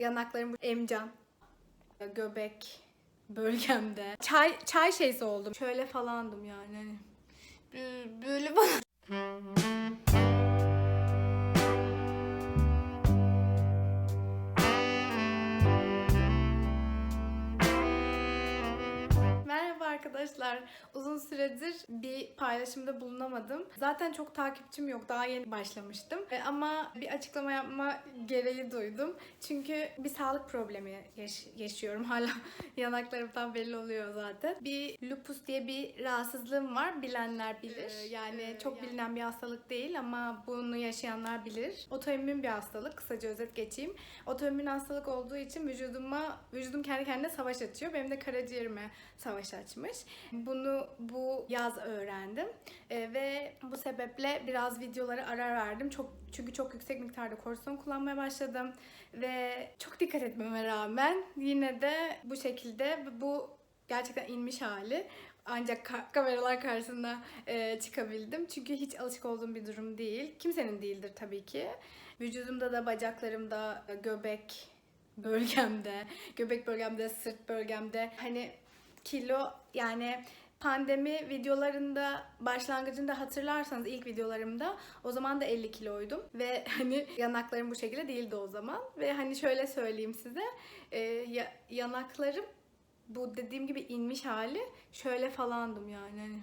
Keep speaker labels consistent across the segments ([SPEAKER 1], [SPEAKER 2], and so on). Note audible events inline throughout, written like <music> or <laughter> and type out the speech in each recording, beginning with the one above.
[SPEAKER 1] Yanaklarım emcan. Göbek bölgemde. Çay çay şeysi oldum. Şöyle falandım yani. Hani bö- Böyle falan. Arkadaşlar. Uzun süredir bir paylaşımda bulunamadım. Zaten çok takipçim yok. Daha yeni başlamıştım. E, Ama bir açıklama yapma gereği duydum. Çünkü bir sağlık problemi yaş- yaşıyorum. <laughs> Hala yanaklarımdan belli oluyor zaten. Bir lupus diye bir rahatsızlığım var. Bilenler bilir.
[SPEAKER 2] Ee,
[SPEAKER 1] yani
[SPEAKER 2] e,
[SPEAKER 1] çok
[SPEAKER 2] yani-
[SPEAKER 1] bilinen bir hastalık değil ama bunu yaşayanlar bilir. Otoimmün bir hastalık. Kısaca özet geçeyim. Otoimmün hastalık olduğu için vücuduma vücudum kendi kendine savaş açıyor. Benim de karaciğerime savaş açmış. Bunu bu yaz öğrendim. Ee, ve bu sebeple biraz videolara ara verdim. Çok çünkü çok yüksek miktarda kortizon kullanmaya başladım ve çok dikkat etmeme rağmen yine de bu şekilde bu gerçekten inmiş hali ancak ka- kameralar karşısında e, çıkabildim. Çünkü hiç alışık olduğum bir durum değil. Kimsenin değildir tabii ki. Vücudumda da bacaklarımda, e, göbek bölgemde, göbek bölgemde, sırt bölgemde hani kilo yani pandemi videolarında başlangıcında hatırlarsanız ilk videolarımda o zaman da 50 kiloydum. Ve <laughs> hani yanaklarım bu şekilde değildi o zaman. Ve hani şöyle söyleyeyim size e, ya- yanaklarım bu dediğim gibi inmiş hali şöyle falandım yani hani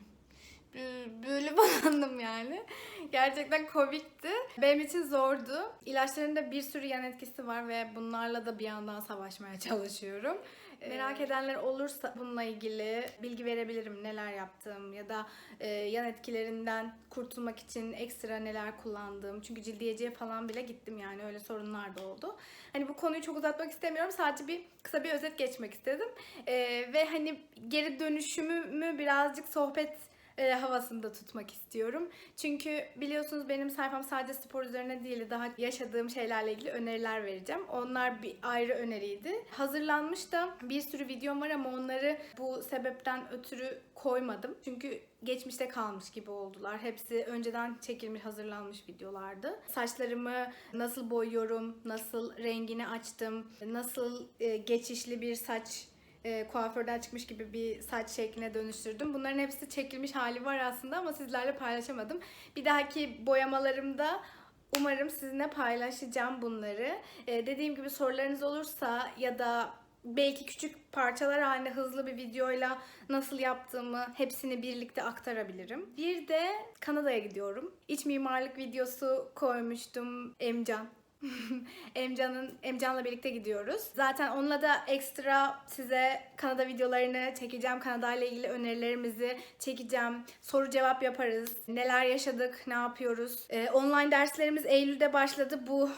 [SPEAKER 1] bö- böyle falandım <laughs> yani. Gerçekten komikti. Benim için zordu. İlaçların da bir sürü yan etkisi var ve bunlarla da bir yandan savaşmaya <laughs> çalışıyorum. Merak edenler olursa bununla ilgili bilgi verebilirim neler yaptığım ya da e, yan etkilerinden kurtulmak için ekstra neler kullandığım. Çünkü cildiyeciye falan bile gittim yani öyle sorunlar da oldu. Hani bu konuyu çok uzatmak istemiyorum. Sadece bir kısa bir özet geçmek istedim. E, ve hani geri dönüşümümü birazcık sohbet e, havasında tutmak istiyorum. Çünkü biliyorsunuz benim sayfam sadece spor üzerine değil daha yaşadığım şeylerle ilgili öneriler vereceğim. Onlar bir ayrı öneriydi. Hazırlanmış da bir sürü videom var ama onları bu sebepten ötürü koymadım. Çünkü geçmişte kalmış gibi oldular. Hepsi önceden çekilmiş, hazırlanmış videolardı. Saçlarımı nasıl boyuyorum, nasıl rengini açtım, nasıl e, geçişli bir saç e, kuaförden çıkmış gibi bir saç şekline dönüştürdüm. Bunların hepsi çekilmiş hali var aslında ama sizlerle paylaşamadım. Bir dahaki boyamalarımda umarım sizinle paylaşacağım bunları. E, dediğim gibi sorularınız olursa ya da belki küçük parçalar halinde hızlı bir videoyla nasıl yaptığımı hepsini birlikte aktarabilirim. Bir de Kanada'ya gidiyorum. İç mimarlık videosu koymuştum Emcan. <laughs> Emcan'ın Emcan'la birlikte gidiyoruz. Zaten onunla da ekstra size Kanada videolarını çekeceğim. Kanada ile ilgili önerilerimizi çekeceğim. Soru cevap yaparız. Neler yaşadık, ne yapıyoruz. Ee, online derslerimiz Eylül'de başladı. Bu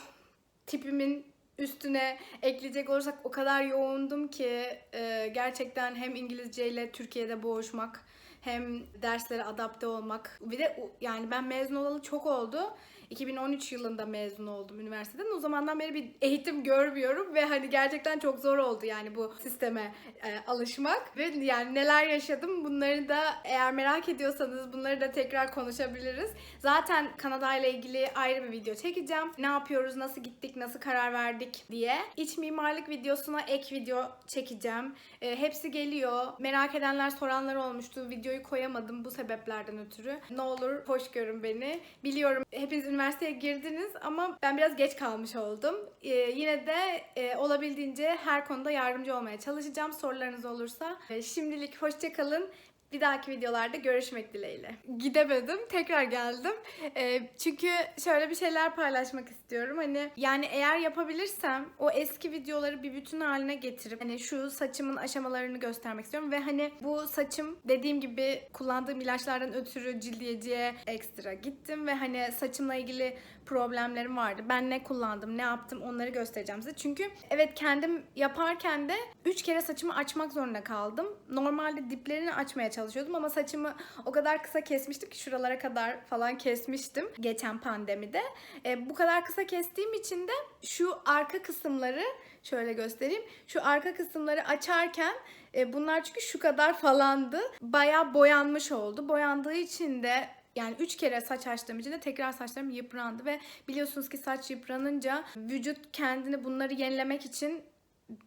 [SPEAKER 1] tipimin üstüne ekleyecek olursak o kadar yoğundum ki e, gerçekten hem İngilizce ile Türkiye'de boğuşmak hem derslere adapte olmak. Bir de yani ben mezun olalı çok oldu. 2013 yılında mezun oldum üniversiteden. O zamandan beri bir eğitim görmüyorum ve hani gerçekten çok zor oldu yani bu sisteme e, alışmak. Ve yani neler yaşadım bunları da eğer merak ediyorsanız bunları da tekrar konuşabiliriz. Zaten Kanada ile ilgili ayrı bir video çekeceğim. Ne yapıyoruz, nasıl gittik, nasıl karar verdik diye. İç mimarlık videosuna ek video çekeceğim. E, hepsi geliyor. Merak edenler, soranlar olmuştu. Videoyu koyamadım bu sebeplerden ötürü. Ne olur hoş görün beni. Biliyorum hepiniz üniversiteye girdiniz ama ben biraz geç kalmış oldum. E, yine de e, olabildiğince her konuda yardımcı olmaya çalışacağım. Sorularınız olursa. E, şimdilik hoşça kalın. Bir dahaki videolarda görüşmek dileğiyle. Gidemedim, tekrar geldim. Ee, çünkü şöyle bir şeyler paylaşmak istiyorum. Hani yani eğer yapabilirsem o eski videoları bir bütün haline getirip hani şu saçımın aşamalarını göstermek istiyorum ve hani bu saçım dediğim gibi kullandığım ilaçlardan ötürü cildiyeciye ekstra gittim ve hani saçımla ilgili problemlerim vardı. Ben ne kullandım, ne yaptım onları göstereceğim size. Çünkü evet kendim yaparken de 3 kere saçımı açmak zorunda kaldım. Normalde diplerini açmaya çalışıyordum ama saçımı o kadar kısa kesmiştim ki şuralara kadar falan kesmiştim geçen pandemide. E, bu kadar kısa kestiğim için de şu arka kısımları şöyle göstereyim. Şu arka kısımları açarken e, bunlar çünkü şu kadar falandı. Bayağı boyanmış oldu. Boyandığı için de yani 3 kere saç açtığım için de tekrar saçlarım yıprandı ve biliyorsunuz ki saç yıpranınca vücut kendini bunları yenilemek için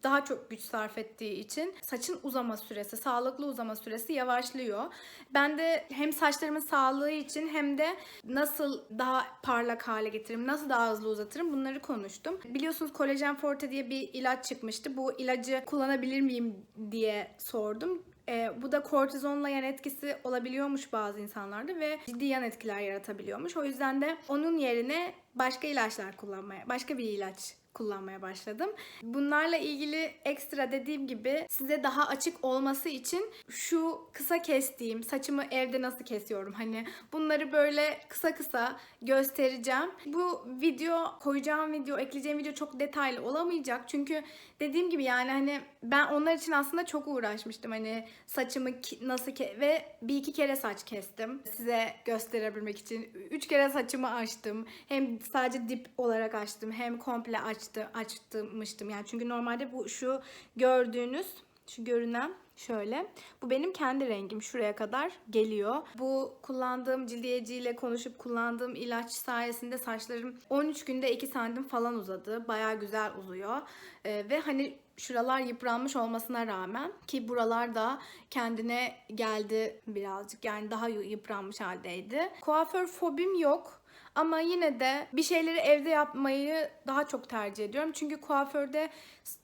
[SPEAKER 1] daha çok güç sarf ettiği için saçın uzama süresi, sağlıklı uzama süresi yavaşlıyor. Ben de hem saçlarımın sağlığı için hem de nasıl daha parlak hale getiririm, nasıl daha hızlı uzatırım bunları konuştum. Biliyorsunuz kolajen forte diye bir ilaç çıkmıştı. Bu ilacı kullanabilir miyim diye sordum. Ee, bu da kortizonla yan etkisi olabiliyormuş bazı insanlarda ve ciddi yan etkiler yaratabiliyormuş. O yüzden de onun yerine başka ilaçlar kullanmaya, başka bir ilaç kullanmaya başladım. Bunlarla ilgili ekstra dediğim gibi size daha açık olması için şu kısa kestiğim saçımı evde nasıl kesiyorum hani bunları böyle kısa kısa göstereceğim. Bu video koyacağım video ekleyeceğim video çok detaylı olamayacak çünkü dediğim gibi yani hani ben onlar için aslında çok uğraşmıştım hani saçımı nasıl ke- ve bir iki kere saç kestim size gösterebilmek için. Üç kere saçımı açtım. Hem sadece dip olarak açtım hem komple açtı açtırmıştım. Yani çünkü normalde bu şu gördüğünüz şu görünen şöyle. Bu benim kendi rengim şuraya kadar geliyor. Bu kullandığım cildiyeciyle konuşup kullandığım ilaç sayesinde saçlarım 13 günde 2 santim falan uzadı. Baya güzel uzuyor. Ee, ve hani şuralar yıpranmış olmasına rağmen ki buralar da kendine geldi birazcık. Yani daha yıpranmış haldeydi. Kuaför fobim yok. Ama yine de bir şeyleri evde yapmayı daha çok tercih ediyorum. Çünkü kuaförde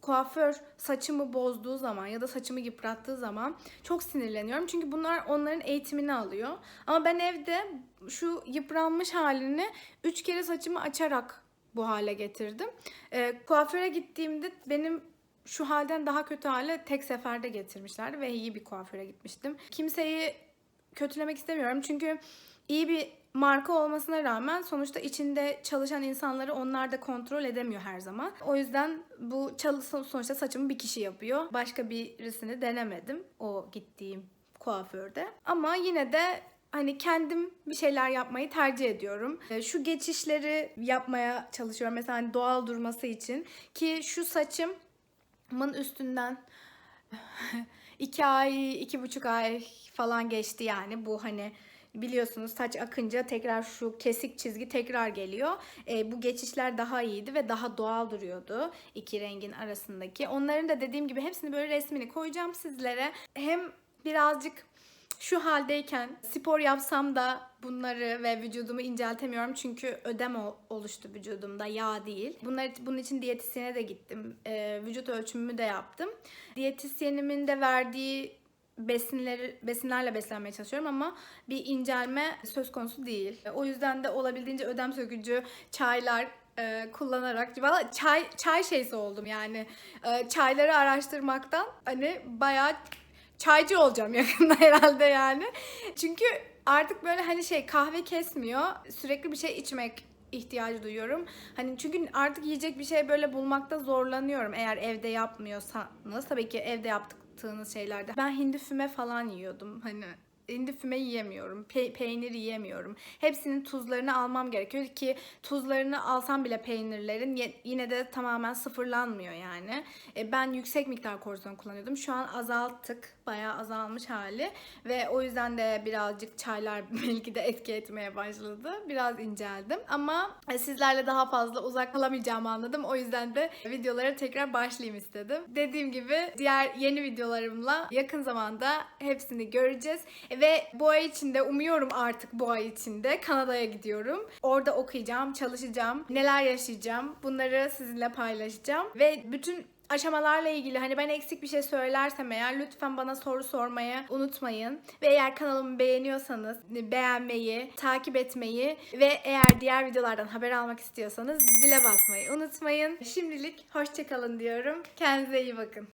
[SPEAKER 1] kuaför saçımı bozduğu zaman ya da saçımı yıprattığı zaman çok sinirleniyorum. Çünkü bunlar onların eğitimini alıyor. Ama ben evde şu yıpranmış halini 3 kere saçımı açarak bu hale getirdim. Ee, kuaföre gittiğimde benim şu halden daha kötü hale tek seferde getirmişlerdi ve iyi bir kuaföre gitmiştim. Kimseyi kötülemek istemiyorum çünkü iyi bir marka olmasına rağmen sonuçta içinde çalışan insanları onlar da kontrol edemiyor her zaman. O yüzden bu çalı sonuçta saçımı bir kişi yapıyor. Başka birisini denemedim o gittiğim kuaförde. Ama yine de hani kendim bir şeyler yapmayı tercih ediyorum. Ee, Şu geçişleri yapmaya çalışıyorum mesela hani doğal durması için ki şu saçımın üstünden <laughs> iki ay, iki buçuk ay falan geçti yani bu hani biliyorsunuz saç akınca tekrar şu kesik çizgi tekrar geliyor. Ee, bu geçişler daha iyiydi ve daha doğal duruyordu iki rengin arasındaki. Onların da dediğim gibi hepsini böyle resmini koyacağım sizlere. Hem birazcık şu haldeyken spor yapsam da bunları ve vücudumu inceltemiyorum çünkü ödem ol- oluştu vücudumda yağ değil. Bunlar bunun için diyetisyene de gittim. Ee, vücut ölçümümü de yaptım. Diyetisyenimin de verdiği besinleri besinlerle beslenmeye çalışıyorum ama bir incelme söz konusu değil. O yüzden de olabildiğince ödem sökücü çaylar e, kullanarak valla çay çay şeysi oldum yani E, çayları araştırmaktan hani bayağı çaycı olacağım <laughs> yakında herhalde yani. Çünkü artık böyle hani şey kahve kesmiyor. Sürekli bir şey içmek ihtiyacı duyuyorum. Hani çünkü artık yiyecek bir şey böyle bulmakta zorlanıyorum eğer evde yapmıyorsanız. Tabii ki evde yaptığınız şeylerde. Ben hindi füme falan yiyordum. Hani hindi füme yiyemiyorum. Pe- peynir yiyemiyorum. Hepsinin tuzlarını almam gerekiyor ki tuzlarını alsam bile peynirlerin ye- yine de tamamen sıfırlanmıyor yani. E, ben yüksek miktar kortizon kullanıyordum. Şu an azalttık. Bayağı azalmış hali ve o yüzden de birazcık çaylar <laughs> belki de etki etmeye başladı. Biraz inceldim ama e, sizlerle daha fazla uzak kalamayacağımı anladım. O yüzden de videolara tekrar başlayayım istedim. Dediğim gibi diğer yeni videolarımla yakın zamanda hepsini göreceğiz. E, Ve bu ay içinde umuyorum artık bu ay içinde Kanada'ya gidiyorum. Orada okuyacağım, çalışacağım, neler yaşayacağım bunları sizinle paylaşacağım. Ve bütün aşamalarla ilgili hani ben eksik bir şey söylersem eğer lütfen bana soru sormayı unutmayın. Ve eğer kanalımı beğeniyorsanız beğenmeyi, takip etmeyi ve eğer diğer videolardan haber almak istiyorsanız zile basmayı unutmayın. Şimdilik hoşçakalın diyorum. Kendinize iyi bakın.